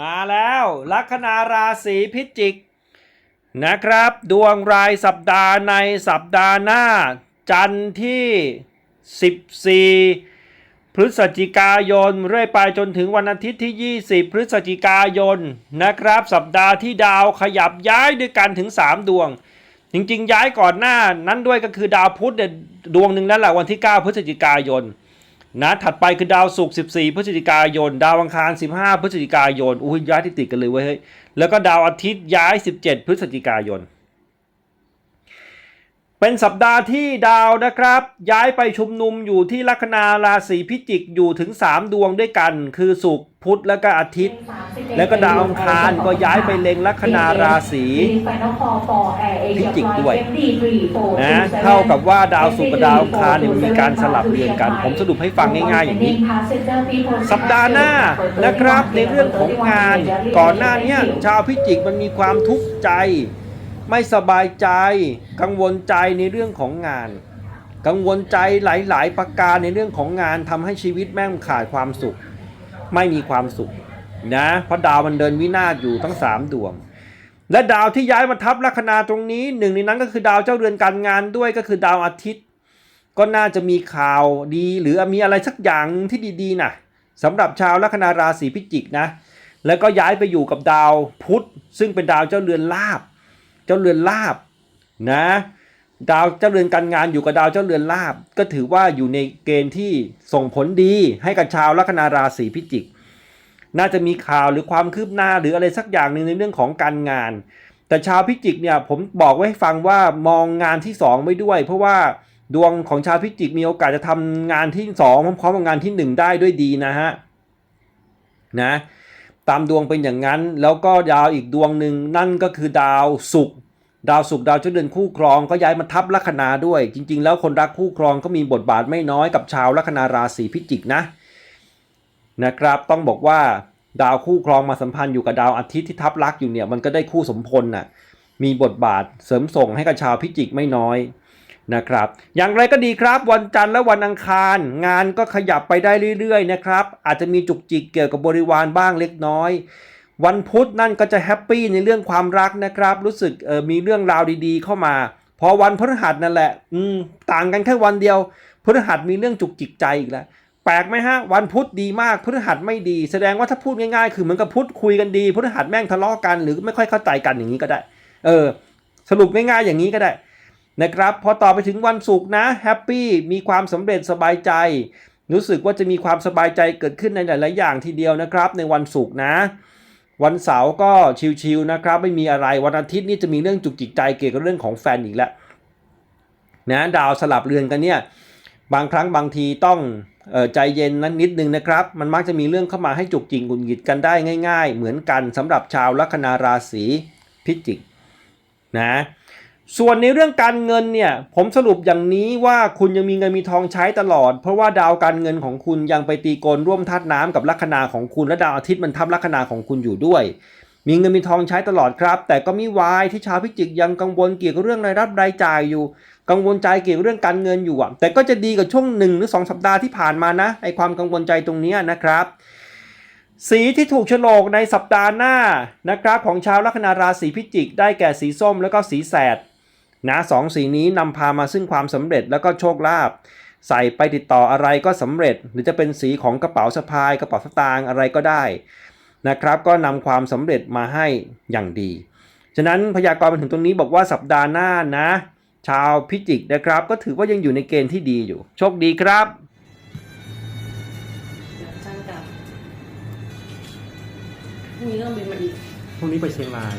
มาแล้ว ลัคนาราศีพิจิก นะครับ ดวงรายสัปดาห์ในสัปดาห์หน้า จันทร์ที่ 14 พฤศจิกายน เรื่อยไปจนถึงวันอาทิตย์ที่ 20 พฤศจิกายนนะครับ สัปดาห์ที่ดาวขยับย้ายด้วยกันถึง 3 ดวง จริงๆ ย้ายก่อนหน้านั้นด้วยก็คือดาวพุธเนี่ยดวงหนึ่งนั่นแหละวันที่ 9 พฤศจิกายน นะถัดไปคือดาวศุกร์14 พฤศจิกายน ดาวอังคาร 15 พฤศจิกายน อุ้ยย้ายติดติดกันเลยเว้ยเฮ้ย แล้วก็ดาวอาทิตย์ย้าย 17 พฤศจิกายน เป็นสัปดาห์ที่ดาวนะครับ ย้ายไปชุมนุมอยู่ที่ลัคนาราศีพิจิกอยู่ถึง 3 ดวงด้วยกัน คือศุกร์พุธและก็อาทิตย์ แล้วก็ดาวอังคารก็ย้ายไปเล็งลัคนาราศีพิจิกด้วยนะเท่ากับว่าดาวศุกร์กับดาวอังคารเนี่ยมันมีการสลับเรียงกัน ผมสรุปให้ฟังง่ายๆอย่างนี้ สัปดาห์หน้านะครับในเรื่องของงานก่อนหน้าเนี้ยชาวพิจิกมันมีความทุกข์ใจ ไม่สบายใจ กังวลใจในเรื่องของงาน กังวลใจหลาย ๆ ประการในเรื่องของงานทำให้ชีวิตแม่งขาดความสุข ไม่มีความสุขนะเพราะดาวมันเดินวินาศอยู่ทั้งสามดวง และดาวที่ย้ายมาทับลัคนาตรงนี้หนึ่งในนั้นก็คือดาวเจ้าเรือนการงานด้วยก็คือดาวอาทิตย์ ก็น่าจะมีข่าวดี หรือมีอะไรสักอย่างหนึ่งที่ดีๆนะสำหรับชาวลัคนาราศีพิจิกนะแล้วก็ย้ายไปอยู่กับดาวพุธซึ่งเป็นดาวเจ้าเรือนลาบ เจ้าเรือนลาบนะดาวเจ้าเรือนการงานอยู่กับดาวเจ้าเรือนลาบ ก็ถือว่าอยู่ในเกณฑ์ที่ส่งผลดีให้กับชาวลัคนาราศีพิจิก น่าจะมีข่าวหรือความคืบหน้าหรืออะไรสักอย่างหนึ่งในเรื่องของการงาน แต่ชาวพิจิกเนี่ยผมบอกไว้ให้ฟังว่ามองงานที่สองไว้ด้วย เพราะว่าดวงของชาวพิจิกมีโอกาสจะทำงานที่สองพร้อมๆกับงานที่หนึ่งได้ด้วยดีนะฮะนะ ตามดวงเป็นอย่างนั้น แล้วก็ดาวอีกดวงหนึ่งนั่นก็คือดาวศุกร์ดาวศุกร์ดาวเจ้าเดือนคู่ครองก็ย้ายมาทับลัคนาด้วย จริง ๆ แล้วคนรักคู่ครองก็มีบทบาทไม่น้อยกับชาวลัคนาราศีพิจิกนะนะครับ ต้องบอกว่าดาวคู่ครองมาสัมพันธ์อยู่กับดาวอาทิตย์ที่ทับลักอยู่เนี่ยมันก็ได้คู่สมพลน่ะมีบทบาทเสริมส่งให้กับชาวพิจิกไม่น้อย นะครับ อย่างไรก็ดีครับ วันจันทร์และวันอังคาร งานก็ขยับไปได้เรื่อยๆนะครับ อาจจะมีจุกจิกเกี่ยวกับบริวารบ้างเล็กน้อย วันพุธนั่นก็จะแฮปปี้ในเรื่องความรักนะครับ รู้สึกเออมีเรื่องราวดีๆ เข้ามา พอวันพฤหัสนั่นแหละ อืมต่างกันแค่วันเดียวพฤหัสมีเรื่องจุกจิกใจอีกแล้วแปลกไหมฮะวันพุธดีมากพฤหัสไม่ดี แสดงว่าถ้าพูดง่ายๆ คือเหมือนกับพุธคุยกันดีพฤหัสแม่งทะเลาะกันหรือไม่ค่อยเข้าใจกันอย่างนี้ก็ได้ เออ สรุปง่ายๆอย่างนี้ก็ได้ นะครับพอต่อไปถึงวันศุกร์นะแฮปปี้มีความสำเร็จสบายใจ รู้สึกว่าจะมีความสบายใจเกิดขึ้นในหลาย ๆ อย่างทีเดียวนะครับ ในวันศุกร์นะ วันเสาร์ก็ชิลๆนะครับ ไม่มีอะไรวันอาทิตย์นี่จะมีเรื่องจุกจิกใจเกี่ยวกับเรื่องของแฟนอีกแล้วนะดาวสลับเรือนกันเนี่ยบางครั้งบางทีต้องออใจเย็นนั้นนิดนึงนะครับ มันมักจะมีเรื่องเข้ามาให้จุกจิกหงุดหงิดกันได้ง่าย ๆ เหมือนกันสำหรับชาวลัคนาราศีพิจิกนะ ส่วนในเรื่องการเงินเนี่ย ผมสรุปอย่างนี้ว่าคุณยังมีเงินมีทองใช้ตลอด เพราะว่าดาวการเงินของคุณยังไปตีโกนร่วมธาตุน้ำกับลัคนาของคุณและดาวอาทิตย์มันทับลัคนาของคุณอยู่ด้วย มีเงินมีทองใช้ตลอดครับ แต่ก็มีวายที่ชาวพิจิกยังกังวลเกี่ยวกับเรื่องรายรับรายจ่ายอยู่ กังวลใจเกี่ยวกับเรื่องการเงินอยู่อะแต่ก็จะดีกับช่วงหนึ่งหรือสองสัปดาห์ที่ผ่านมานะไอความกังวลใจตรงนี้นะครับสีที่ถูกโฉลกในสัปดาห์หน้านะครับของชาวลัคนาราศีพิจิก ได้แก่สีส้มแล้วก็สีแสด นะสองสีนี้นำพามาซึ่งความสำเร็จแล้วก็โชคลาภใส่ไปติดต่ออะไรก็สำเร็จ หรือจะเป็นสีของกระเป๋าสะพาย กระเป๋าสตางค์อะไรก็ได้นะครับ ก็นำความสำเร็จมาให้อย่างดี ฉะนั้นพยากรณ์มาถึงตรงนี้บอกว่าสัปดาห์หน้านะ ชาวพิจิกนะครับ ก็ถือว่ายังอยู่ในเกณฑ์ที่ดีอยู่ โชคดีครับช่างกลับพรุ่งนี้ก็ต้องบินมาอีกพรุ่งนี้ไปเชียงราย